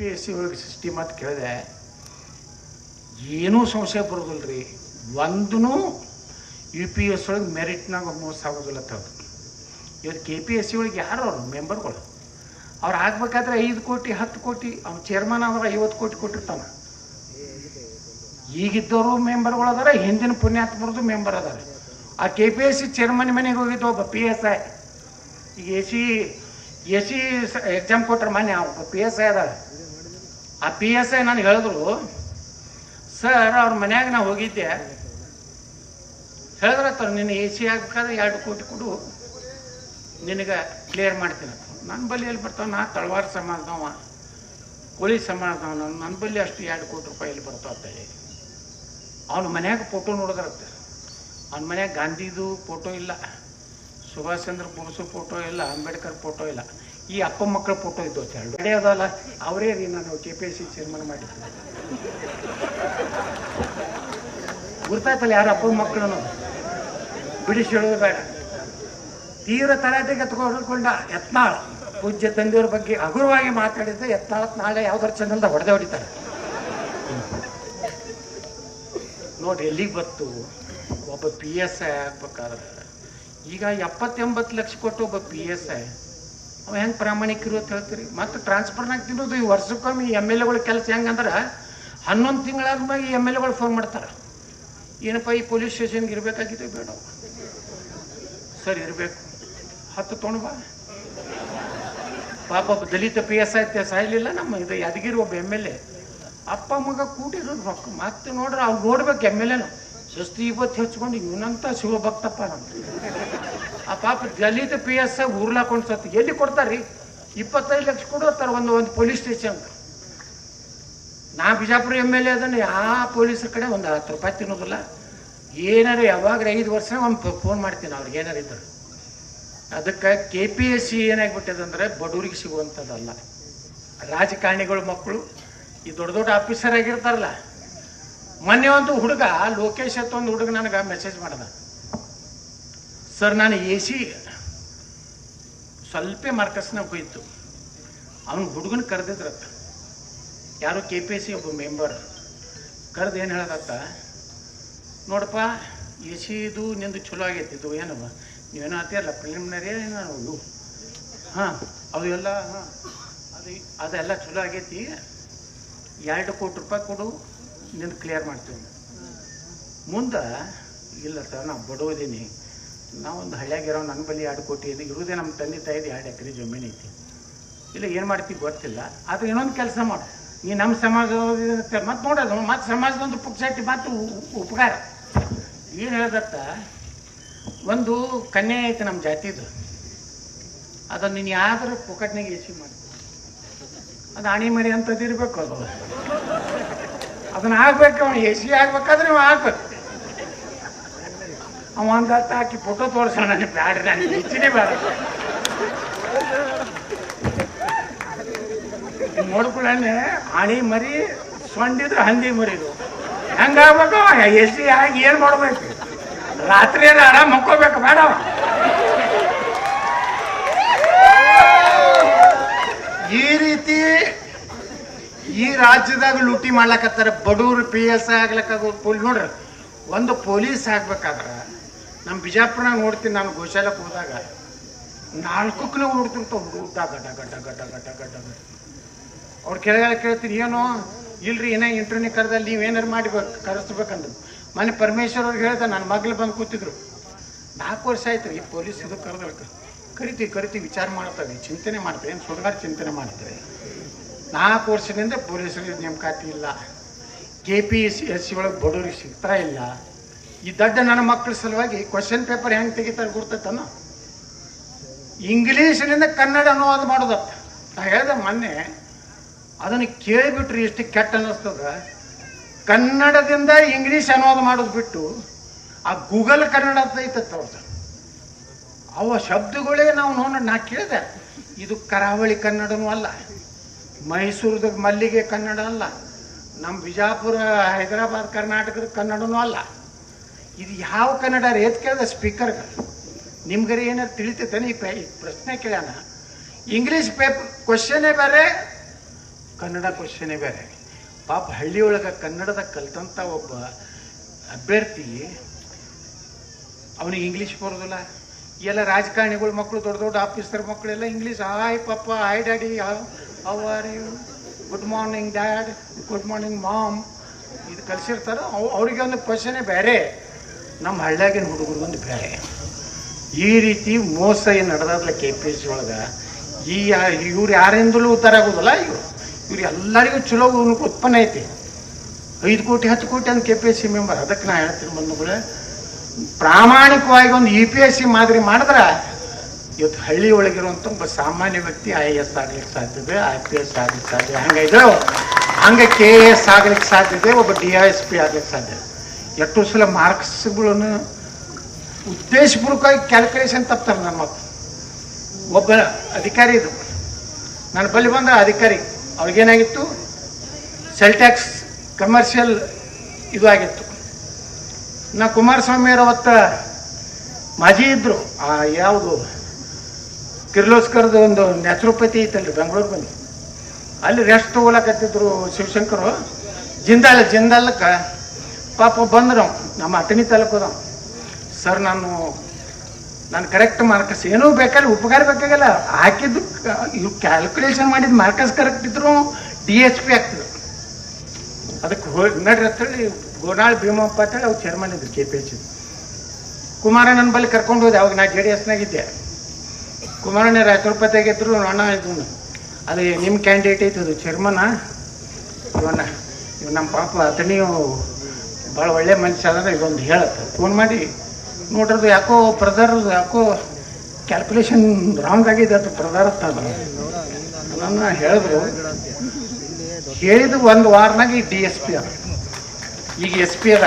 P S C ಒಳಗೆ ಸಿಸ್ಟಿ ಅಂತ ಕೇಳಿದೆ, ಏನೂ ಸಂಶಯ ಬರೋದಿಲ್ಲ ರೀ ಒಂದೂ ಯು ಪಿ ಎಸ್ ಒಳಗೆ ಮೆರಿಟ್ನಾಗ ಮೋಸ ಆಗೋದಿಲ್ಲ ತೆಗೆದು ಇವತ್ತು ಕೆ ಪಿ ಎಸ್ ಸಿ ಒಳಗೆ ಯಾರು ಅವರು? ಮೆಂಬರ್ಗಳು ಅವ್ರು ಆಗ್ಬೇಕಾದ್ರೆ ಐದು ಕೋಟಿ, ಹತ್ತು ಕೋಟಿ, ಅವ್ನು ಚೇರ್ಮನ್ ಆದ್ರೆ ಐವತ್ತು ಕೋಟಿ ಕೊಟ್ಟಿರ್ತಾನೆ. ಈಗಿದ್ದವರು ಮೆಂಬರ್ಗಳು ಅದಾರ, ಹಿಂದಿನ ಪುಣ್ಯಾತ್ಮರದು ಮೆಂಬರ್ ಅದಾರ. ಆ K P S C chairman ಮನೆಗೆ ಹೋಗಿದ್ದು ಒಬ್ಬ ಪಿ ಎಸ್ ಐ ಈಗ A C A C exam ಕೊಟ್ರೆ ಮೊನ್ನೆ ಪಿ ಎಸ್ ಐ ಅದ. ಆ ಪಿ ಎಸ್ ಐ ನನಗೆ ಹೇಳಿದ್ರು, ಸರ್, ಅವ್ರ ಮನ್ಯಾಗ ನಾ ಹೋಗಿದ್ದೆ. ಹೇಳಿದ್ರತ್ತ ನಿನ್ನ ಎ ಸಿ ಆಗ್ಬೇಕಾದ್ರೆ ಎರಡು ಕೋಟಿ ಕೊಡು. ನಿನಗೆ ಕ್ಲಿಯರ್ ಮಾಡ್ತೀನಿ. ನನ್ನ ಬಳಿ ಎಲ್ಲಿ ಬರ್ತಾವ? ನಾ ತಳವಾರ ಸಮಾಜದವ, ಕೋಳಿ ಸಮಾಜದವ. ನನ್ನ ನನ್ನ ಬಳಿ ಅಷ್ಟು ಎರಡು ಕೋಟಿ ರೂಪಾಯಿ ಎಲ್ಲಿ ಬರ್ತಾವ ಅಂತೇಳಿ ಅವನ ಮನ್ಯಾಗ ಫೋಟೋ ನೋಡಿದ್ರತ್ತೆ ಅವ್ನ ಮನ್ಯಾಗ ಗಾಂಧಿದು ಫೋಟೋ ಇಲ್ಲ. ಸುಭಾಷ್ ಚಂದ್ರ ಬೋಸು ಫೋಟೋ ಇಲ್ಲ, ಅಂಬೇಡ್ಕರ್ ಫೋಟೋ ಇಲ್ಲ. ಈ ಅಪ್ಪ ಮಕ್ಕಳ ಫೋಟೋ ಇದ್ದು ಅದೇ ಅದಲ್ಲ, ಅವರೇ ರೀ ನಾನು K P S C chairman ಮಾಡಿದ್ದೆ ಗುರ್ತಾಯ್ತಲ್ಲ ಯಾರು ಅಪ್ಪ ಮಕ್ಕಳು ಅನ್ನೋದು ಬಿಡಿಸಿ ಹೇಳೋದು ಬೇಡ. ತೀವ್ರ ತರಾಟೆಗೆ ತಗೊಂಡ್ಕೊಂಡ ಯತ್ನಾಳ್. ಪೂಜ್ಯ ತಂದೆಯವ್ರ ಬಗ್ಗೆ ಹಗುರವಾಗಿ ಮಾತಾಡಿದ್ರೆ ಯತ್ನಾಳ್ ನಾಳೆ ಯಾವ್ದಾರು ಚಂದ್ರದ ಹೊಡೆದೇ ಹೊಡಿತಾರೆ. ನೋಡಿ, ಎಲ್ಲಿಗೆ ಬತ್ತು? ಒಬ್ಬ ಪಿ ಎಸ್ ಐ ಆಗ್ಬೇಕಾದ್ರೆ. ಈಗ ಎಪ್ಪತ್ತೆಂಬತ್ತು ಲಕ್ಷ ಕೊಟ್ಟು ಒಬ್ಬ ಪಿ ಎಸ್ ಐ ಅವ ಹೆಂಗೆ ಪ್ರಾಮಾಣಿಕರು ಅಂತ ಹೇಳ್ತೀರಿ? ಮತ್ತು ಟ್ರಾನ್ಸ್ಫರ್ನಾಗ ತಿನ್ನೋದು ಈ ವರ್ಷಕ್ಕೊಮ್ಮೆ ಎಂ ಎಲ್ ಎಗಳ ಕೆಲಸ ಹೆಂಗಂದ್ರೆ ಹನ್ನೊಂದು ತಿಂಗಳಾದ್ಮೇಲೆ ಎಂ ಎಲ್ ಎಗಳು ಫೋನ್ ಮಾಡ್ತಾರೆ. ಏನಪ್ಪ ಈ ಪೊಲೀಸ್ ಸ್ಟೇಷನ್ಗೆ ಇರಬೇಕಾಗಿದೆ ಬೇಡ ಸರಿ, ಇರಬೇಕು. ಹತ್ತು ತೊಗೊಂಡು ಬಾ. ಪಾಪ ದಲಿತ ಪಿ ಎಸ್ ಐತೆ ಸಾಯ್ಲಿಲ್ಲ ನಮ್ಮ ಇದು ಯಾದಗಿರಿ ಒಬ್ಬ ಎಂ ಎಲ್ ಎ ಅಪ್ಪ ಮಗ ಕೂಟಿರೋದು ರೊಕ್ಕ. ಮತ್ತೆ ನೋಡ್ರಿ ಅವ್ರು ನೋಡ್ಬೇಕು ಎಂ ಎಲ್ ಎನು ಸಸ್ತಿ ಇವತ್ತು ಹೆಚ್ಕೊಂಡು ಇವನಂತ ಶಿವಭಕ್ತಪ್ಪ ನಮ್ಗೆ ಆ ಪಾಪ ದಲಿತ ಪಿ ಎಸ್ ಐ ಉರ್ಲಾಕೊಂಡು ಸತ್ತು ಎಲ್ಲಿ ಕೊಡ್ತಾರ್ರಿ? ಇಪ್ಪತ್ತೈದು ಲಕ್ಷ ಕೊಡೋತಾರೆ ಒಂದು ಒಂದು ಪೊಲೀಸ್ ಸ್ಟೇಷನ್. ನಾ ಬಿಜಾಪುರ ಎಂ ಎಲ್ ಎ ಅದನ್ನು ಯಾವ ಪೊಲೀಸರ ಕಡೆ ಒಂದು ಹತ್ತು ರೂಪಾಯಿ ತಿನ್ನೋದಿಲ್ಲ. ಏನಾರು ಯಾವಾಗ ಐದು ವರ್ಷ ಒಂದು ಫೋನ್ ಮಾಡ್ತೀನಿ ಅವ್ರಿಗೆ, ಏನಾರು ಇದ್ರು. ಅದಕ್ಕೆ ಕೆ ಪಿ ಎಸ್ ಸಿ ಏನಾಗ್ಬಿಟ್ಟಿದೆ ಅಂದರೆ ಬಡವರಿಗೆ ಸಿಗುವಂಥದ್ದಲ್ಲ. ರಾಜಕಾರಣಿಗಳು ಮಕ್ಕಳು, ಈ ದೊಡ್ಡ ದೊಡ್ಡ ಆಫೀಸರ್ ಆಗಿರ್ತಾರಲ್ಲ ಮೊನ್ನೆ ಒಂದು ಹುಡುಗ, ಲೋಕೇಶ್ ಅಂತ ಒಂದು ಹುಡುಗ ನನಗೆ ಮೆಸೇಜ್ ಮಾಡ್ದ. ಸರ್ ನಾನು ಎ ಸಿ ಸ್ವಲ್ಪ ಮಾರ್ಕಸ್ನಾಗ ಹೋಯ್ತು ಅವನು ಹುಡುಗನ ಕರೆದಿದ್ರತ್ತ. ಯಾರು ಕೆ ಪಿ ಎಸ್ ಸಿ ಒಬ್ಬ ಮೆಂಬರ್ ಕರೆದು ಏನು ಹೇಳದತ್ತ? ನೋಡಪ್ಪ ಎ ಸಿ ಇದು ನಿಂದು ಚಲೋ ಆಗೈತಿ, ಇದು ಏನವ ನೀವೇನೋ ಆತಿಯಲ್ಲ ಪ್ರಿಲಿಮಿನರಿ ಏನೋ ಹಾಂ ಅದು ಎಲ್ಲ, ಹಾಂ, ಅದು, ಅದೆಲ್ಲ ಚಲೋ ಆಗೈತಿ. ಎರಡು ಕೋಟಿ ರೂಪಾಯಿ ಕೊಡು. ನಿಂದು ಕ್ಲಿಯರ್ ಮಾಡ್ತೀವಿ ಮುಂದೆ, ಇಲ್ಲ ಸರ್ ನಾವು ಬಡೋದೀನಿ ನಾವೊಂದು ಹಳ್ಳಿಯಾಗಿರೋ ನನ್ನ ಬಳಿ ಎರಡು ಕೋಟಿ ಇದೆ. ಇರುವುದೇ ನಮ್ಮ ತಂದೆ ತಾಯಿದು ಎರಡು ಎಕರೆ ಜಮೀನು ಐತಿ. ಇಲ್ಲ, ಏನು ಮಾಡ್ತೀವಿ ಗೊತ್ತಿಲ್ಲ. ಆದ್ರೆ ಇನ್ನೊಂದು ಕೆಲಸ ಮಾಡು. ನೀ ನಮ್ಮ ಸಮಾಜ ಮತ್ತೆ ನೋಡೋದು ಮತ್ತೆ ಸಮಾಜದೊಂದು ಪುಕ್ಸಾಟಿ ಮತ್ತು ಉಪಕಾರ. ಏನು ಹೇಳ್ದತ್ತ? ಒಂದು ಕನ್ಯೆ ಐತೆ ನಮ್ಮ ಜಾತಿದು. ಅದನ್ನು ನೀನು ಯಾವ್ದಾರು ಪೊಕಟ್ನಾಗ ಎಸಿ ಮಾಡ್ತೀವಿ ಅದು ಆಣಿ ಮರಿ ಅಂತದ್ದು ಇರಬೇಕು ಅದು. ಅದನ್ನ ಹಾಕ್ಬೇಕು ಅವನು ಎ ಸಿ ಆಗ್ಬೇಕಾದ್ರೆ ಇವ ಹಾಕ್ಬೇಕು ಅವ ಒಂದು ಹತ್ತು ಹಾಕಿ ಫೋಟೋ ತೋರಿಸೋಣ ನನಗೆ ಬ್ಯಾಡ ನನಗೆ ಹೆಚ್ಚಿನೇ ಬೇಡ. ನೋಡ್ಕೊಳ್ಳೆ ಮರಿ, ಸೊಂಡಿದ್ರೆ ಹಂದಿ ಮರಿದು. ಹೆಂಗಾಗ್ಬೇಕು ಎ ಸಿ ಆಗಿ ಏನು ಮಾಡ್ಬೇಕು? ರಾತ್ರಿ ಆರಾಮ್ ಮಕ್ಕೋಬೇಕು ಬೇಡ ಈ ರೀತಿ ಈ ರಾಜ್ಯದಾಗ ಲೂಟಿ ಮಾಡ್ಲಕತ್ತಾರ ಬಡವರು ಪಿ ಎಸ್ ಆಗ್ಲಕ್ಕ ಪೊಲೀಸ್ ನೋಡ್ರಿ. ಒಂದು ಪೊಲೀಸ್ ಆಗ್ಬೇಕಾದ್ರೆ ನಮ್ಮ ಬಿಜಾಪುರನಾಗ ನೋಡ್ತೀನಿ ನಾನು ಗೋಶಾಲಕ್ಕೆ ಹೋದಾಗ ನಾಲ್ಕಕ್ಕೂ ನೋಡ್ತಿರ್ತ ಹುಡುಗ ಗಡ್ಡ ಗಡ್ಡ ಗಡ್ಡ ಗಡ್ಡ ಗಡ್ಡ ಗಡ್ಡ ಅವ್ರು ಕೆಳಗಡೆ ಕೇಳ್ತೀರಿ ಏನೋ, ಇಲ್ರಿ, ಏನೇ ಇಂಟರ್ವ್ಯೂ ಕರೆದಲ್ಲಿ ನೀವೇನಾರು ಮಾಡಿಬೇಕು, ಕರೆಸ್ಬೇಕಂದ್ರು. ಮನೆ ಪರಮೇಶ್ವರ್ ಅವ್ರಿಗೆ ಹೇಳ್ದೆ ನನ್ನ ಮಗ್ಳು ಬಂದು ಕೂತಿದ್ರು. ನಾಲ್ಕು ವರ್ಷ ಆಯ್ತು, ಈ ಪೊಲೀಸ್ ಇದು ಕರೆದಕ್ಕೆ ಕರಿತೀವಿ ಕರಿತೀವಿ ವಿಚಾರ ಮಾಡ್ತಾರೆ ಚಿಂತನೆ ಮಾಡ್ತೇವೆ, ಏನು ಸುಡಗಾರ ಚಿಂತನೆ ಮಾಡ್ತೇವೆ. ನಾಲ್ಕು ವರ್ಷದಿಂದ ಪೊಲೀಸರಿಗೆ ನೇಮಕಾತಿ ಇಲ್ಲ. K P C S C ಒಳಗೆ ಬಡವ್ರಿಗೆ ಸಿಗ್ತಾ ಇಲ್ಲ. ಈ ದಡ್ಡ ನನ್ನ ಮಕ್ಕಳ ಸಲುವಾಗಿ ಕ್ವಶನ್ ಪೇಪರ್ ಹೆಂಗೆ ತೆಗಿತಾರೆ ಗುರ್ತೈತನ? ಇಂಗ್ಲೀಷಿನಿಂದ ಕನ್ನಡ ಅನುವಾದ ಮಾಡೋದಪ್ಪ. ನಾ ಹೇಳ್ದೆ ಮೊನ್ನೆ, ಅದನ್ನು ಕೇಳಿಬಿಟ್ರಿ ಎಷ್ಟು ಕೆಟ್ಟ ಅನ್ನಿಸ್ತದ. ಕನ್ನಡದಿಂದ ಇಂಗ್ಲೀಷ್ ಅನುವಾದ ಮಾಡೋದು ಬಿಟ್ಟು, ಆ ಗೂಗಲ್ ಕನ್ನಡ ಅಂತ ಐತತ್ತ ಅವ್ರದ್ದು ಅವ ಶಬ್ದಗಳೇ ನಾವು ನೋಡೋಣ ನಾ ಕೇಳಿದೆ, ಇದು ಕರಾವಳಿ ಕನ್ನಡನೂ ಅಲ್ಲ. ಮೈಸೂರದ ಮಲ್ಲಿಗೆ ಕನ್ನಡ ಅಲ್ಲ ನಮ್ಮ ಬಿಜಾಪುರ, ಹೈದರಾಬಾದ್, ಕರ್ನಾಟಕದ ಕನ್ನಡನೂ ಅಲ್ಲ. ಇದು ಯಾವ ಕನ್ನಡ ರೀ? ಎತ್ ಕೇಳಿದೆ ಸ್ಪೀಕರ್ಗೆ. ನಿಮ್ಗರಿ ಏನಾರು ತಿಳಿತೈತೆ ಈ ಪ್ರ- ಪ್ರಶ್ನೆ ಕೇಳೋಣ ಇಂಗ್ಲೀಷ್ ಪೇಪರ್ ಕ್ವಶನೇ ಬೇರೆ ಕನ್ನಡ ಕ್ವಶನೇ ಬೇರೆ ಪಾಪ ಹಳ್ಳಿಯೊಳಗೆ ಕನ್ನಡದ ಕಲ್ತಂಥ ಒಬ್ಬ ಅಭ್ಯರ್ಥಿ, ಅವನಿಗೆ ಇಂಗ್ಲೀಷ್ ಬರೋದಿಲ್ಲ. ಎಲ್ಲ ರಾಜಕಾರಣಿಗಳು ಮಕ್ಕಳು ದೊಡ್ಡ ದೊಡ್ಡ ಆಫೀಸರ್ ಮಕ್ಕಳೆಲ್ಲ English hi papa hi daddy how are you good morning dad good morning mom ಇದು ಕಲಿಸಿರ್ತಾರೆ ಅವ್ರಿಗೆ ಒಂದು ಕ್ವಶನೇ ಬೇರೆ. ನಮ್ಮ ಹಳ್ಳ್ಯಾಗಿನ ಹುಡುಗರು ಒಂದು ಬೇರೆ. ಈ ರೀತಿ ಮೋಸ ಏನು ನಡೆದಾದ್ಲ ಕೆ ಪಿ ಎಸ್ ಒಳಗೆ, ಈ ಇವ್ರು ಯಾರಿಂದಲೂ ಉದ್ಧಾರ ಆಗೋದಲ್ಲ, ಇವರು. ಇವ್ರು ಎಲ್ಲರಿಗೂ ಚಲೋ ಉತ್ಪನ್ನ ಐತಿ. ಐದು ಕೋಟಿ, ಹತ್ತು ಕೋಟಿ ಅಂತ K P S C member ಅದಕ್ಕೆ ನಾ ಹೇಳ್ತೀನಿ ಬಂಧುಗಳೇ, ಪ್ರಾಮಾಣಿಕವಾಗಿ ಒಂದು ಯು ಪಿ ಎಸ್ ಸಿ ಮಾದರಿ ಮಾಡಿದ್ರೆ ಇವತ್ತು ಹಳ್ಳಿ ಒಳಗಿರುವಂಥ ಒಬ್ಬ ಸಾಮಾನ್ಯ ವ್ಯಕ್ತಿ ಐ ಎ ಎಸ್ ಆಗ್ಲಿಕ್ಕೆ ಸಾಧ್ಯತೆ, ಐ ಪಿ ಎಸ್ ಆಗ್ಲಿಕ್ಕೆ ಸಾಧ್ಯ ಹಂಗಿದ್ರೆ ಹಂಗೆ ಕೆ ಎ ಎಸ್ ಆಗ್ಲಿಕ್ಕೆ ಸಾಧ್ಯತೆ, ಒಬ್ಬ ಡಿ ಐ ಎಸ್ ಪಿ ಆಗ್ಲಿಕ್ಕೆ ಸಾಧ್ಯ ಎಷ್ಟು ಸಲ ಮಾರ್ಕ್ಸ್ಗಳನ್ನು ಉದ್ದೇಶಪೂರ್ವಕವಾಗಿ ಕ್ಯಾಲ್ಕುಲೇಷನ್ ತಪ್ತಾರೆ ಮಕ್ಕಳು ಒಬ್ಬ ಅಧಿಕಾರಿ ಇದು ನನ್ನ ಬಳಿ ಬಂದ ಅಧಿಕಾರಿ, ಅವ್ರಿಗೇನಾಗಿತ್ತು? ಸೆಲ್ ಟ್ಯಾಕ್ಸ್ ಕಮರ್ಷಿಯಲ್ ಇದು ಆಗಿತ್ತು. ನಾ ಕುಮಾರಸ್ವಾಮಿಯವ್ರ ಅವತ್ತ ಮಾಜಿ ಇದ್ದರು ಆ ಯಾವುದು? ಕಿರ್ಲೋಸ್ಕರ್ದು ಒಂದು ನ್ಯಾಚುರೋಪತಿ ಐತಲ್ರಿ, ಬೆಂಗಳೂರು ಬಂದು. ಅಲ್ಲಿ ರೆಸ್ಟ್ ತೊಗೊಳಕತ್ತಿದ್ರು ಶಿವಶಂಕರು. ಜಿಂದಾಲ್ ಜಿಂದಾಲಕ್ಕೆ ಪಾಪ ಬಂದ್ರು ನಮ್ಮ ಅಟನಿ ತಾಲೂಕು ಸರ್ ನಾನು ನಾನು ಕರೆಕ್ಟ್ ಮಾರ್ಕಸ್ ಏನೂ ಬೇಕಾದ್ರೆ ಉಪಕಾರ ಬೇಕಾಗಲ್ಲ. ಹಾಕಿದ್ದು ಇವ್ರು ಕ್ಯಾಲ್ಕುಲೇಷನ್ ಮಾಡಿದ ಮಾರ್ಕಸ್ ಕರೆಕ್ಟ್ ಇದ್ರು ಡಿ ಎಸ್ ಪಿ ಆಗ್ತದೆ. ಅದಕ್ಕೆ ಹೋಗಿ, ನಡ್ರಿ ಅಂತೇಳಿ ಗೋನಾಳ್ ಭೀಮಪ್ಪ ಅಂತೇಳಿ ಅವ್ರು ಚೇರ್ಮನ್ ಇದ್ರು ಕೆ ಪಿ ಎಚ್ ಕುಮಾರ ನನ್ನ ಬಳಿ ಕರ್ಕೊಂಡು ಹೋದೆ, ಅವಾಗ ನಾ ಜೆ ಡಿ ಎಸ್ನಾಗಿದ್ದೆ ಕುಮಾರಣ್ಣ ತೆಗೆದ್ರು ಅಣ್ಣ ಇದು. ಅದು ನಿಮ್ಮ ಕ್ಯಾಂಡಿಡೇಟ್ ಐತೆ ಅದು ಚೇರ್ಮನ ಇವನ್ನ, ಇವ್ ನಮ್ಮ ಪಾಪ ಅತನಿಯು ಭಾಳ ಒಳ್ಳೆ ಮನುಷ್ಯ ಅದ ಇದೊಂದು ಹೇಳತ್ತೆ ಫೋನ್ ಮಾಡಿ, ನೋಡ್ರದು ಯಾಕೋ ಪ್ರದರ್ ಯಾಕೋ ಕ್ಯಾಲ್ಕುಲೇಷನ್ ರಾಂಗ್ ಆಗಿದೆ, ಅದು ಪ್ರಧಾರ ನನ್ನ ಹೇಳಿದ್ರು. ಹೇಳಿದ ಒಂದು ವಾರನಾಗ ಈ ಡಿ ಎಸ್ ಪಿ ಅದ. ಈಗ ಎಸ್ ಪಿ ಅದ.